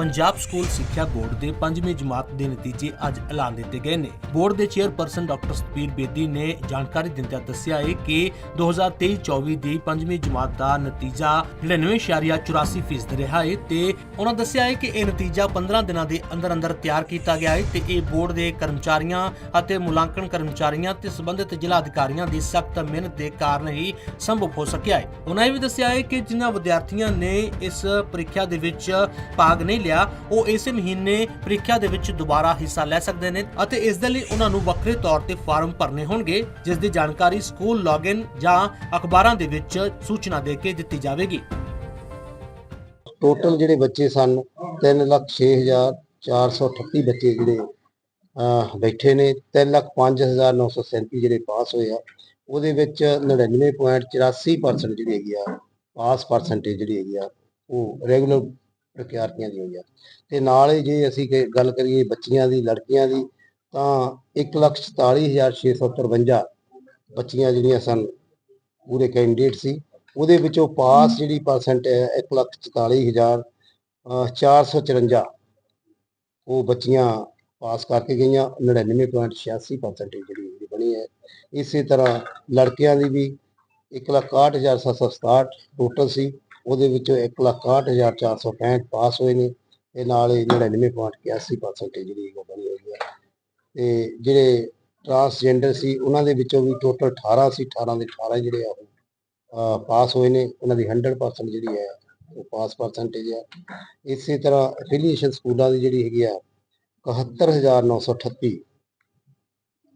Punjab school ਸਿੱਖਿਆ board ਦੇ 5ਵੀਂ ਜਮਾਤ ਦੇ ਨਤੀਜੇ ਅੱਜ ਐਲਾਨ ਦਿੱਤੇ ਗਏ ਨੇ। ਬੋਰਡ ਦੇ ਚੇਅਰਪਰਸਨ ਡਾਕਟਰ ਸਤਬੀਰ ਬੇਦੀ ਨੇ ਜਾਣਕਾਰੀ ਦਿੰਦਿਆਂ ਦੱਸਿਆ ਹੈ ਕਿ 2023-24 ਦੀ 5ਵੀਂ ਜਮਾਤ ਦਾ ਨਤੀਜਾ 99.84% ਰਿਹਾ ਹੈ ਤੇ ਉਹਨਾਂ ਦੱਸਿਆ ਹੈ ਕਿ ਇਹ ਨਤੀਜਾ 15 ਦਿਨਾਂ ਦੇ ਅੰਦਰ ਅੰਦਰ ਤਿਆਰ ਕੀਤਾ ਗਿਆ ਹੈ ਤੇ ਇਹ ਬੋਰਡ ਦੇ ਕਰਮਚਾਰੀਆਂ ਅਤੇ ਮੁਲਾਂਕਣ ਕਰਮਚਾਰੀਆਂ ਤੇ ਸਬੰਧਤ ਜ਼ਿਲ੍ਹਾ ਅਧਿਕਾਰੀਆਂ ਦੀ ਸਖਤ ਮਿਹਨਤ ਦੇ ਕਾਰਨ ਹੀ ਸੰਭਵ ਹੋ ਸਕਿਆ ਹੈ ਉਹਨਾਂ ਇਹ ਵੀ ਦੱਸਿਆ ਹੈ ਕਿ ਜਿਨ੍ਹਾਂ ਵਿਦਿਆਰਥੀਆਂ ਨੇ ਇਸ ਪ੍ਰੀਖਿਆ ਦੇ ਵਿੱਚ ਭਾਗ ਨਹੀਂ ਲਿਆ ਉਹ ਇਸੇ ਮਹੀਨੇ ਪ੍ਰੀਖਿਆ ਦੇ ਵਿੱਚ ਦੁਬਾਰਾ ਹਿੱਸਾ ਲੈ ਸਕਦੇ ਨੇ ਅਤੇ ਇਸ ਦੇ ਲਈ ਉਹਨਾਂ ਨੂੰ ਵੱਖਰੇ ਤੌਰ ਤੇ ਫਾਰਮ ਭਰਨੇ ਹੋਣਗੇ, ਜਿਸ ਦੀ ਜਾਣਕਾਰੀ ਸਕੂਲ ਲੌਗਇਨ ਜਾਂ ਅਖਬਾਰਾਂ ਦੇ ਵਿੱਚ ਸੂਚਨਾ ਦੇ ਕੇ ਦਿੱਤੀ ਜਾਵੇਗੀ। ਟੋਟਲ ਜਿਹੜੇ ਬੱਚੇ ਸਨ 306438 ਬੱਚੇ ਜਿਹੜੇ ਬੈਠੇ ਨੇ 305937 ਜਿਹੜੇ ਪਾਸ ਹੋਏ ਆ, ਉਹਦੇ ਵਿੱਚ 99.84% ਜਿਹੜੀ ਹੈਗੀ ਆ, ਪਾਸ ਪਰਸੈਂਟੇਜ ਜਿਹੜੀ ਹੈਗੀ ਆ, ਉਹ ਰੈਗੂਲਰ ਵਿਦਿਆਰਥੀਆਂ ਦੀ ਹੋਈ ਆ ਤੇ ਨਾਲ ਹੀ ਜੇ ਅਸੀਂ ਕਿ ਗੱਲ ਕਰੀਏ ਬੱਚੀਆਂ ਦੀ, ਲੜਕੀਆਂ ਦੀ, ਤਾਂ 144653 ਬੱਚੀਆਂ ਜਿਹੜੀਆਂ ਸਨ, ਪੂਰੇ ਕੈਂਡੀਡੇਟ ਸੀ। ਉਹਦੇ ਵਿੱਚੋਂ ਪਾਸ ਜਿਹੜੀ ਪਰਸੈਂਟ ਹੈ 144454 ਉਹ ਬੱਚੀਆਂ ਪਾਸ ਕਰਕੇ ਗਈਆਂ। 99.86% ਜਿਹੜੀ ਇਹਦੀ ਬਣੀ ਹੈ। ਇਸੇ ਤਰ੍ਹਾਂ ਲੜਕਿਆਂ ਦੀ ਵੀ 161767 ਟੋਟਲ ਸੀ। ਉਹਦੇ ਵਿੱਚੋਂ 161465 ਪਾਸ ਹੋਏ ਨੇ। ਤੇ ਨਾਲ ਹੀ 99.81% ਜਿਹੜੀ ਉਹ ਬਣੀ ਹੋਈ ਹੈ। ਤੇ ਜਿਹੜੇ ਟਰਾਂਸਜੈਂਡਰ ਸੀ, ਉਹਨਾਂ ਦੇ ਵਿੱਚੋਂ ਵੀ ਟੋਟਲ 18 ਸੀ 18 ਦੇ 18 ਜਿਹੜੇ ਆ ਉਹ ਪਾਸ ਹੋਏ ਨੇ। ਉਹਨਾਂ ਦੀ 100% ਜਿਹੜੀ ਹੈ, ਉਹ ਪਾਸ ਪਰਸੈਂਟੇਜ ਹੈ। ਇਸੇ ਤਰ੍ਹਾਂ ਐਫੀਲੀਏਸ਼ਨ ਸਕੂਲਾਂ ਦੀ ਜਿਹੜੀ ਹੈਗੀ ਆ 71938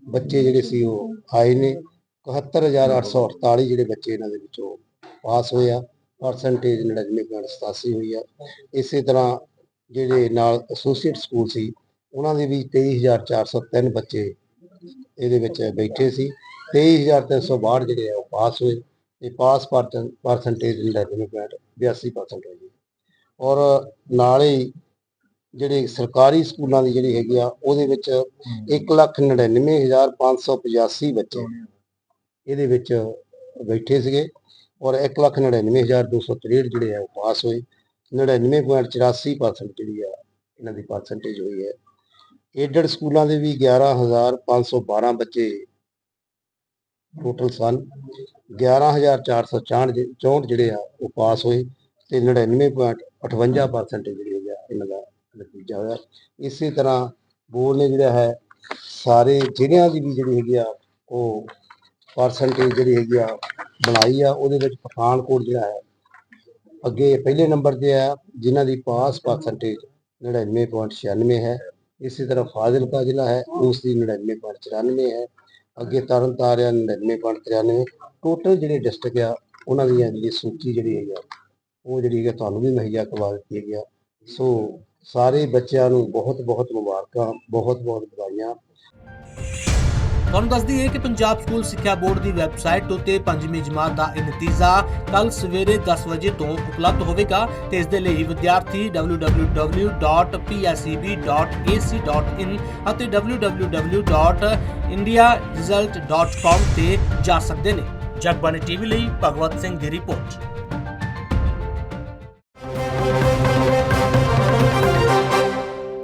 ਬੱਚੇ ਜਿਹੜੇ ਸੀ ਉਹ ਆਏ ਨੇ। 71848 ਜਿਹੜੇ ਬੱਚੇ ਇਹਨਾਂ ਦੇ ਵਿੱਚੋਂ ਪਾਸ ਹੋਏ ਆ। ਪਰਸੈਂਟੇਜ 99.87 ਹੋਈ ਆ। ਇਸੇ ਤਰ੍ਹਾਂ ਜਿਹੜੇ ਨਾਲ ਐਸੋਸੀਏਟ ਸਕੂਲ ਸੀ, ਉਹਨਾਂ ਦੇ ਵੀ 23403 ਬੱਚੇ ਇਹਦੇ ਵਿੱਚ ਬੈਠੇ ਸੀ। 23362 ਜਿਹੜੇ ਆ, ਉਹ ਪਾਸ ਹੋਏ ਤੇ ਪਾਸ ਪਰਸੈਂਟੇਜ 99.82% ਹੋਈ ਔਰ ਨਾਲ ਹੀ ਜਿਹੜੇ ਸਰਕਾਰੀ ਸਕੂਲਾਂ ਦੀ ਜਿਹੜੀ ਹੈਗੀ ਆ, ਉਹਦੇ ਵਿੱਚ 199585 ਬੱਚੇ ਇਹਦੇ ਵਿੱਚ ਬੈਠੇ ਸੀਗੇ। ਔਰ 199263 ਜਿਹੜੇ ਆ ਉਹ ਪਾਸ ਹੋਏ। 99.84% ਜਿਹੜੀ ਆ, ਇਹਨਾਂ ਦੀ ਪਰਸੈਂਟੇਜ ਹੋਈ ਹੈ। ਏਡਡ ਸਕੂਲਾਂ ਦੇ ਵੀ 11512 ਬੱਚੇ ਟੋਟਲ ਸਨ। 11464 ਜੇ- 64 ਜਿਹੜੇ ਆ, ਉਹ ਪਾਸ ਹੋਏ ਤੇ 99.58% ਜਿਹੜੀ ਆ, ਇਹਨਾਂ ਦਾ ਨਤੀਜਾ ਹੋਇਆ। ਇਸੇ ਤਰ੍ਹਾਂ ਬੋਰਡ ਨੇ ਜਿਹੜਾ ਹੈ, ਸਾਰੇ ਜ਼ਿਲ੍ਹਿਆਂ ਦੀ ਵੀ ਜਿਹੜੀ ਹੈਗੀ ਆ, ਉਹ ਪਰਸੈਂਟੇਜ ਜਿਹੜੀ ਹੈਗੀ ਆ ਬਣਾਈ ਆ, ਉਹਦੇ ਵਿੱਚ ਪਠਾਨਕੋਟ ਜਿਹੜਾ ਹੈ, ਅੱਗੇ ਪਹਿਲੇ ਨੰਬਰ ਤੇ ਆ ਜਿਨ੍ਹਾਂ ਦੀ ਪਾਸ ਪਰਸੈਂਟੇਜ 99.96 ਹੈ। ਇਸੇ ਤਰ੍ਹਾਂ ਫਾਜ਼ਿਲਕਾ ਜ਼ਿਲ੍ਹਾ ਹੈ, ਉਸ ਦੀ 99.94 ਹੈ। ਅੱਗੇ ਤਰਨਤਾਰਨ 99.93 ਟੋਟਲ ਜਿਹੜੇ ਡਿਸਟ੍ਰਿਕਟ ਆ, ਉਹਨਾਂ ਦੀ ਜਿਹੜੀ ਸੂਚੀ ਜਿਹੜੀ ਹੈਗੀ ਆ, ਉਹ ਜਿਹੜੀ ਹੈ ਤੁਹਾਨੂੰ ਵੀ ਮੁਹੱਈਆ ਕਰਵਾ ਦਿੱਤੀ ਹੈਗੀ ਆ। ਸੋ ਸਾਰੇ ਬੱਚਿਆਂ ਨੂੰ ਬਹੁਤ ਬਹੁਤ ਮੁਬਾਰਕਾਂ ਬਹੁਤ ਬਹੁਤ ਵਧਾਈਆਂ। ਤੁਹਾਨੂੰ ਦੱਸ ਦਈਏ ਕਿ ਪੰਜਾਬ ਸਕੂਲ ਸਿੱਖਿਆ ਬੋਰਡ ਦੀ ਵੈਬਸਾਈਟ ਉੱਤੇ ਪੰਜਵੀਂ ਜਮਾਤ ਦਾ ਇਹ ਨਤੀਜਾ ਕੱਲ ਸਵੇਰੇ 10 ਵਜੇ ਤੋਂ ਉਪਲਬਧ ਹੋਵੇਗਾ ਤੇ ਇਸ ਦੇ ਲਈ ਵਿਦਿਆਰਥੀ www.pseb.ac.in ਅਤੇ www.indiaresult.com ਤੇ ਜਾ ਸਕਦੇ ਨੇ। ਜਗਬਾਣੀ ਟੀਵੀ ਲਈ ਭਗਵਤ ਸਿੰਘ ਦੀ ਰਿਪੋਰਟ।